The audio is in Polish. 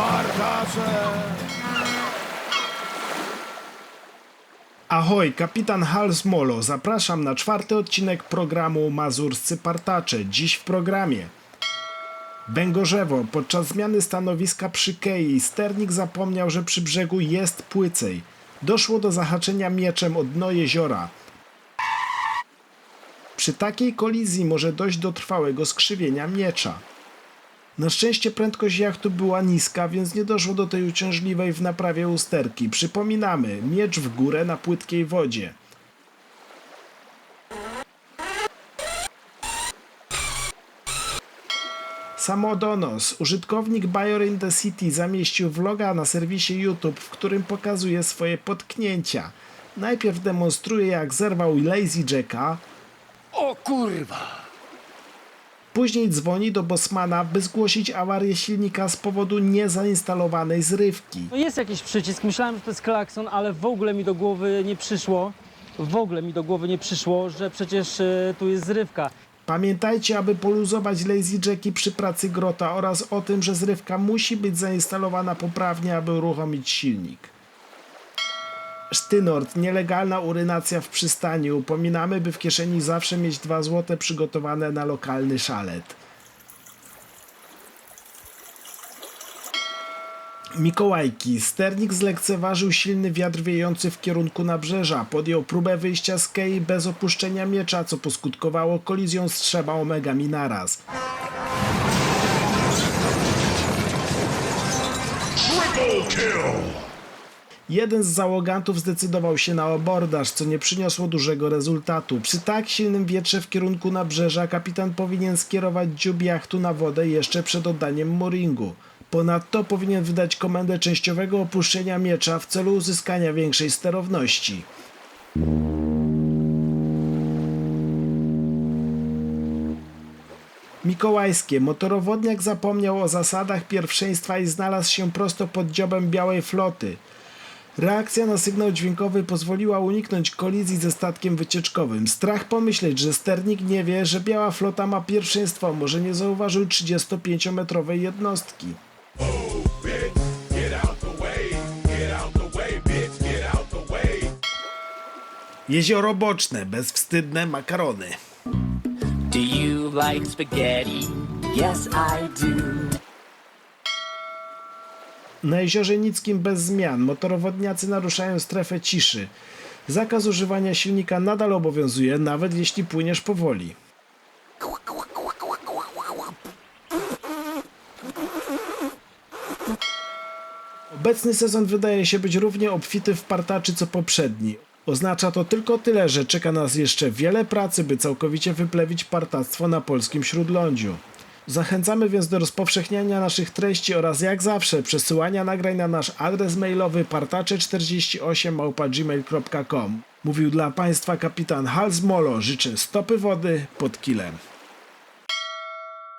Partacze! Ahoj, kapitan Hals Molo. Zapraszam na czwarty odcinek programu Mazurscy Partacze. Dziś w programie. Węgorzewo. Podczas zmiany stanowiska przy Kei sternik zapomniał, że przy brzegu jest płycej. Doszło do zahaczenia mieczem o dno jeziora. Przy takiej kolizji może dojść do trwałego skrzywienia miecza. Na szczęście prędkość jachtu była niska, więc nie doszło do tej uciążliwej w naprawie usterki. Przypominamy, miecz w górę na płytkiej wodzie. Samodonos. Użytkownik Bayor in the City zamieścił vloga na serwisie YouTube, w którym pokazuje swoje potknięcia. Najpierw demonstruje jak zerwał Lazy Jacka, O kurwa! Później dzwoni do Bosmana, by zgłosić awarię silnika z powodu niezainstalowanej zrywki. No jest jakiś przycisk, myślałem, że to jest klakson, ale w ogóle mi do głowy nie przyszło, w ogóle mi do głowy nie przyszło, że przecież e, tu jest zrywka. Pamiętajcie, aby poluzować lazy jacki przy pracy grota oraz o tym, że zrywka musi być zainstalowana poprawnie, aby uruchomić silnik. Sztynord, nielegalna urynacja w przystani. Upominamy, by w kieszeni zawsze mieć 2 złote przygotowane na lokalny szalet. Mikołajki. Sternik zlekceważył silny wiatr wiejący w kierunku nabrzeża. Podjął próbę wyjścia z kei bez opuszczenia miecza, co poskutkowało kolizją z trzema omegami naraz. Jeden z załogantów zdecydował się na abordaż, co nie przyniosło dużego rezultatu. Przy tak silnym wietrze w kierunku nabrzeża kapitan powinien skierować dziób jachtu na wodę jeszcze przed oddaniem mooringu. Ponadto powinien wydać komendę częściowego opuszczenia miecza w celu uzyskania większej sterowności. Mikołajskie. Motorowodniak zapomniał o zasadach pierwszeństwa i znalazł się prosto pod dziobem białej floty. Reakcja na sygnał dźwiękowy pozwoliła uniknąć kolizji ze statkiem wycieczkowym. Strach pomyśleć, że sternik nie wie, że biała flota ma pierwszeństwo, może nie zauważył 35-metrowej jednostki. Jezioro Boczne, bezwstydne makarony. Do you like spaghetti? Yes, I do. Na jeziorze Nickim bez zmian motorowodniacy naruszają strefę ciszy. Zakaz używania silnika nadal obowiązuje, nawet jeśli płyniesz powoli. Obecny sezon wydaje się być równie obfity w partaczy co poprzedni. Oznacza to tylko tyle, że czeka nas jeszcze wiele pracy, by całkowicie wyplewić partactwo na polskim śródlądziu. Zachęcamy więc do rozpowszechniania naszych treści oraz jak zawsze przesyłania nagrań na nasz adres mailowy partacze48 Mówił dla Państwa kapitan Hals Molo. Życzę stopy wody pod kilem.